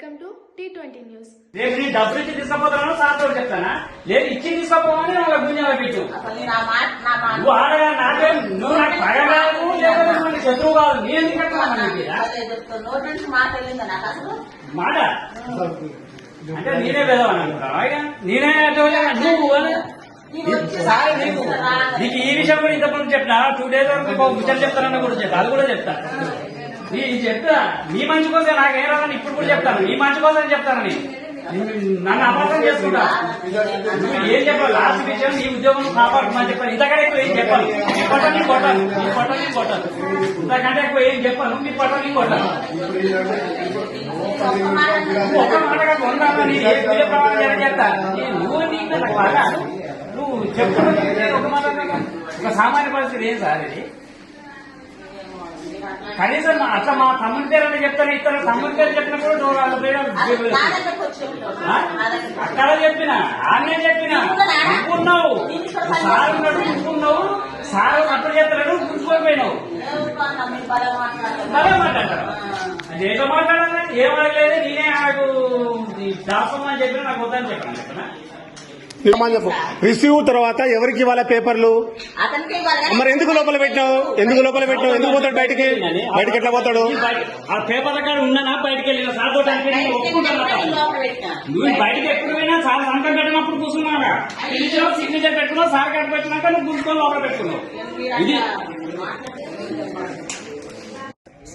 Welcome to T twenty news. రేపు నీ డబ్బులు ఇచ్చి తీసుకుపోతాను సార్తో చెప్తానా? లేదు ఇచ్చి తీసుకోపోమని వాళ్ళ గుంజాల పెట్టు నేను నువ్వు ఆడగా నాకేం నువ్వు నాకు పగరాదు శత్రువు కాదు. నేను మాట అంటే నేనే పెదవాను? నేనే నువ్వు నీకు వచ్చి సార్ నీకు నీకు. ఈ విషయం కూడా ఇంతకుముందు చెప్పినా? టూ డేస్ వరకు విషయం చెప్తానని కూడా చెప్తా అది కూడా చెప్తా. నేను చెప్తా నీ మంచి కోసం నాకేం రాదని ఇప్పుడు కూడా చెప్తాను. నీ మంచి కోసం చెప్తానని. నీ- నన్ను అపార్థం చేసుకుంటా. నువ్వు ఏం చెప్పాలి లాస్ట్ విషయం నీ ఉద్యోగం కాపాడుకోమని చెప్పాను. ఇంతకంటే ఎక్కువ ఏం చెప్పాను? నీ పొట్ట నీ కొట్టాను. నీ పొట్ట నీ కొట్టాను. ఇంతకంటే ఎక్కువ ఏం చెప్పాను? నీ పొట్ట నీ కొట్టాను. ఒక మాటగా కొన్నాను నీ ఏ విధ ప్రమాణం జరగ చేస్తా. నువ్వు నీకు నాకు బాగా నువ్వు చెప్తున్నా ఒక మాట ఒక సామాన్య పరిస్థితి ఏం సార్ ఇది. కనీసం అట్లా మా తమ్ముడి పేరు అని చెప్తాను ఇతను తమ్ముడి పేరు చెప్పినప్పుడు వాళ్ళ పేరు. అక్కడ చెప్పిన ఆమె చెప్పిన నువ్వున్నావు. సార్ ఉన్నాడు నువ్వున్నావు సార్ అప్పుడు చెప్తాడు మాట్లాడతారు. మరే మాట్లాడతారు. ఏదో మాట్లాడాలి ఏం అడగలేదు నేనే నాకు దాసం అని చెప్పిన నాకు వద్దని చెప్పాను? రిసీవ్ తర్వాత ఎవరికి ఇవ్వాలి పేపర్లు? మరి ఎందుకు లోపల పెట్టినావు? ఎందుకు లోపల పెట్టినావు? ఎందుకు పోతాడు బయటికి? బయటికి ఎట్లా పోతాడు? ఆ పేపర్ల కాడ ఉన్నానా? బయటికి వెళ్ళిన? బయటికి. నువ్వు ఎప్పుడు పోయినా సార్ సంతం పెట్టినప్పుడు సిగ్నేచర్ పెట్టుకున్నావు సార్ కట్ట పెట్టినాక నువ్వు గుంజుకొని లోపల పెట్టుకున్నావు. ఇది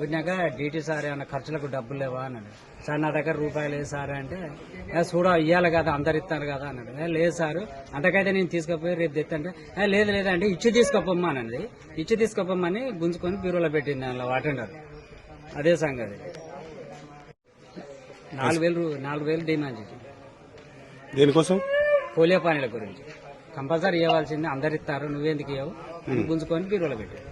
వచ్చినాక డీటీ సార్ ఏమైనా ఖర్చులకు డబ్బులు లేవా అన్నాడు. సార్ నా దగ్గర రూపాయలు లేదు సార్ అంటే "ఏ, చూడ ఇవ్వాలి కదా అందరు ఇస్తారు కదా అన్నాడు. "ఏ, లేదు సార్ అంతకైతే నేను తీసుకుపోయి రేపు తెత్తంటే "ఏ, లేదు లేదంటే ఇచ్చి తీసుకుపోమ్మా అన్నది. ఇచ్చి తీసుకుపోమ్మని గుంజుకొని బీరోలో పెట్టింది అందులో వాటెండర్ అదే సంగతి. నాలుగు వేలు నాలుగు వేలు డిమాండ్ దేనికోసం? పోలియో పానీల గురించి. కంపల్సరీ ఇవ్వాల్సింది అందరు ఇస్తారు నువ్వెందుకు ఇవ్వవు గుంజుకొని బీరోలో పెట్టాడు.